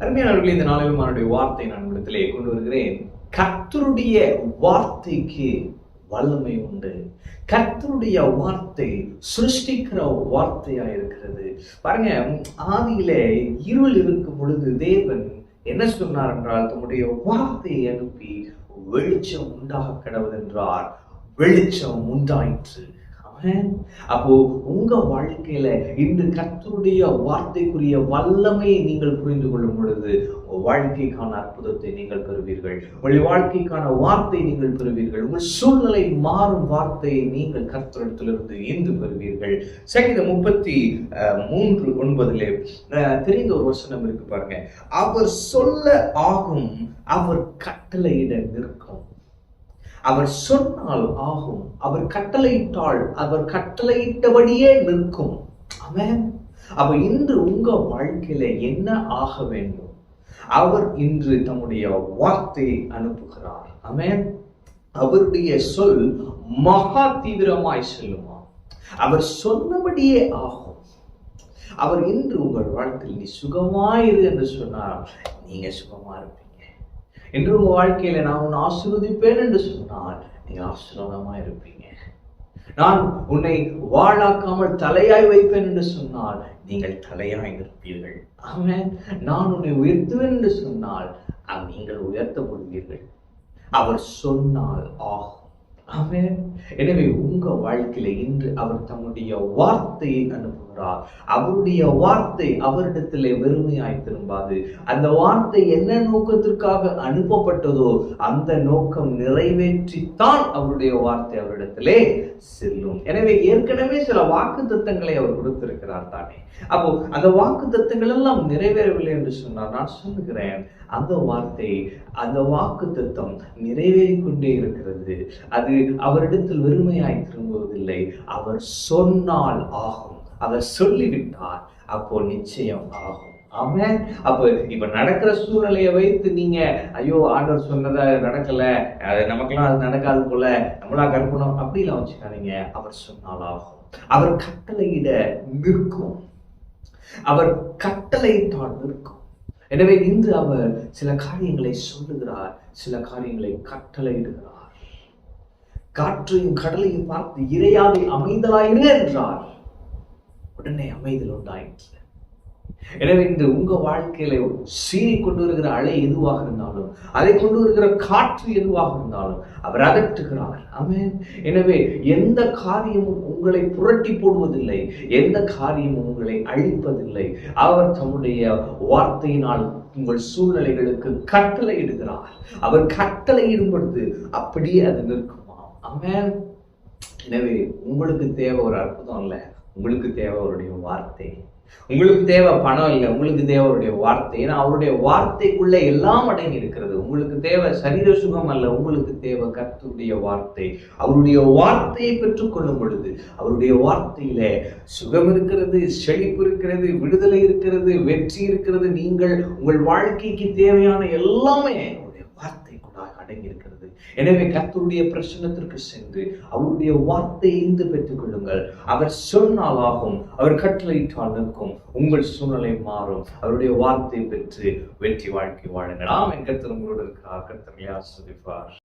அருமையானவர்களே இந்த நாளிலும் அவனுடைய வார்த்தை நான் இடத்திலே கொண்டு வருகிறேன். கர்த்தருடைய வார்த்தைக்கு வல்லமை உண்டு. கர்த்தருடைய வார்த்தை சிருஷ்டிக்கிற வார்த்தையா இருக்கிறது. பாருங்க ஆதியிலே இருள் இருக்கும் பொழுது தேவன் என்ன சொன்னார் என்றால் தம்முடைய வார்த்தையை அனுப்பி வெளிச்சம் உண்டாக கிடவதென்றார் வெளிச்சம் உண்டாயிற்று. அப்போ உங்க வாழ்க்கையில இந்த கத்தருடைய வார்த்தைக்குரிய வல்லமையை நீங்கள் புரிந்து கொள்ளும் பொழுது வாழ்க்கைக்கான அற்புதத்தை நீங்கள் பெறுவீர்கள். உங்கள் வாழ்க்கைக்கான வார்த்தை நீங்கள் பெறுவீர்கள். உங்கள் சூழ்நிலை மாறும் வார்த்தையை நீங்கள் கர்த்தரிடத்திலிருந்து இன்று பெறுவீர்கள். சங்கீதம் முப்பத்தி அஹ், மூன்று ஒன்பதிலே தெரிந்த ஒரு வசனம் இருக்கு பாருங்க. அவர் சொல்ல ஆகும் அவர் கட்டளையிட நிற்கும். அவர் சொன்னால் ஆகும். அவர் கட்டளையிட்டால் அவர் கட்டளையிட்டபடியே நிற்கும். அவன் அப்ப இன்று உங்க வாழ்க்கையில என்ன ஆக வேண்டும்? அவர் இன்று தம்முடைய வார்த்தையை அனுப்புகிறார். அவன் அவருடைய சொல் மகா தீவிரமாய் செல்லுமா? அவர் சொன்னபடியே ஆகும். அவர் இன்று உங்கள் வாழ்க்கையில் நீ சுகமாயிரு என்று சொன்னார் நீங்க சுகமா இருப்பீங்க. என்று உங்கள் வாழ்க்கையில நான் உன்னை ஆசீர்வதிப்பேன் என்று சொன்னால் நீங்கள் ஆசீர்வாதமாக இருப்பீங்க. நான் உன்னை வாழாக்காமல் தலையாய் வைப்பேன் என்று சொன்னால் நீங்கள் தலையாய் நிற்பீர்கள். ஆமென். நான் உன்னை உயர்த்துவேன் என்று சொன்னால் அ- நீங்கள் உயர்த்தப்படுவீர்கள் அவர் சொன்னால் ஆகும். ஆமென். எனவே உங்க வாழ்க்கையில இன்று அவர் தம்முடைய வார்த்தையை அனுப்புகிறார் அவருடைய வார்த்தை அவரிடத்திலே வெறுமையாய் திரும்பாது. அந்த வார்த்தை என்ன நோக்கத்திற்காக அனுப்பப்பட்டதோ அந்த நோக்கம் நிறைவேற்றித்தான் அவருடைய வார்த்தை அவரிடத்திலே செல்லும். எனவே ஏற்கனவே சில வாக்கு தத்தங்களை அவர் கொடுத்திருக்கிறார் தானே. அப்போ அந்த வாக்கு தத்தங்கள் எல்லாம் நிறைவேறவில்லை என்று சொன்னார். நான் சொல்லுகிறேன் அந்த வார்த்தை அந்த வாக்கு தத்தம் நிறைவேறிக் கொண்டே இருக்கிறது. அது அவரிடத்தில் வெறுமையாய் திரும்புவதில்லை. அவர் சொன்னால் ஆகும். அவர் சொல்லிவிட்டார் அப்போ நிச்சயம் ஆகும். அவன் அப்போ இப்ப நடக்கிற சூழ்நிலையை வைத்து நீங்க ஐயோ ஆண்டவர் சொன்னதை நடக்கல அது நமக்கெல்லாம் அது நடக்காது போல நம்மளா கற்பணும் அப்படிலாம் வச்சுக்காதீங்க. அவர் சொன்னால் ஆகும். அவர் கட்டளையிட நிற்கும். அவர் கட்டளையிட்டால் நிற்கும். எனவே இன்று அவர் சில காரியங்களை சொல்லுகிறார் சில காரியங்களை கட்டளையிடுகிறார். காற்றையும் கடலையும் பார்த்து இறையாதை அமைதலாயிரு என்றார். உடனே அமைதல் உண்டாயிற்று. எனவே இந்த உங்க வாழ்க்கையில சீறி கொண்டு வருகிற அலை எதுவாக இருந்தாலும் அதை கொண்டு வருகிற காற்று எதுவாக இருந்தாலும் அவர் அகற்றுகிறார். ஆமென். எனவே எந்த காரியமும் உங்களை புரட்டி போடுவதில்லை எந்த காரியமும் உங்களை அழிப்பதில்லை. அவர் தம்முடைய வார்த்தையினால் உங்கள் சூழ்நிலைகளுக்கு கட்டளையிடுகிறார் அவர் கட்டளையிடும் பொழுது அப்படியே அது நிற்குமா ஆமென். எனவே உங்களுக்கு தேவை ஒரு அற்புதம் இல்லை உங்களுக்கு தேவை அவருடைய வார்த்தை. உங்களுக்கு தேவை பணம் இல்லை உங்களுக்கு தேவை அவருடைய வார்த்தை. ஏன்னா அவருடைய வார்த்தைக்குள்ள எல்லாம் அடங்கி இருக்கிறது. உங்களுக்கு தேவை சரீர சுகம் அல்ல உங்களுக்கு தேவை கர்த்தருடைய வார்த்தை. அவருடைய வார்த்தையை பெற்றுக்கொள்ளும் பொழுது அவருடைய வார்த்தையில சுகம் இருக்கிறது செழிப்பு இருக்கிறது விடுதலை இருக்கிறது வெற்றி இருக்கிறது. நீங்கள் உங்கள் வாழ்க்கைக்கு தேவையான எல்லாமே அவருடைய வார்த்தைக்குள்ளாக அடங்கி இருக்கிறது. எனவே கத்தருடைய பிரசன்னத்திற்கு சென்று அவருடைய வார்த்தையை இருந்து பெற்றுக் கொள்ளுங்கள் அவர் சொன்னாலாகும் அவர் கட்டளையிட்டால் நிற்கும். உங்கள் சூழ்நிலை மாறும். அவருடைய வார்த்தை பெற்று வெற்றி வாழ்க்கை வாழுங்கள். ஆம் என் கத்தர் உங்களோடு இருக்கிறார். கர்த்தர் ஆஸ்வதிப்பார்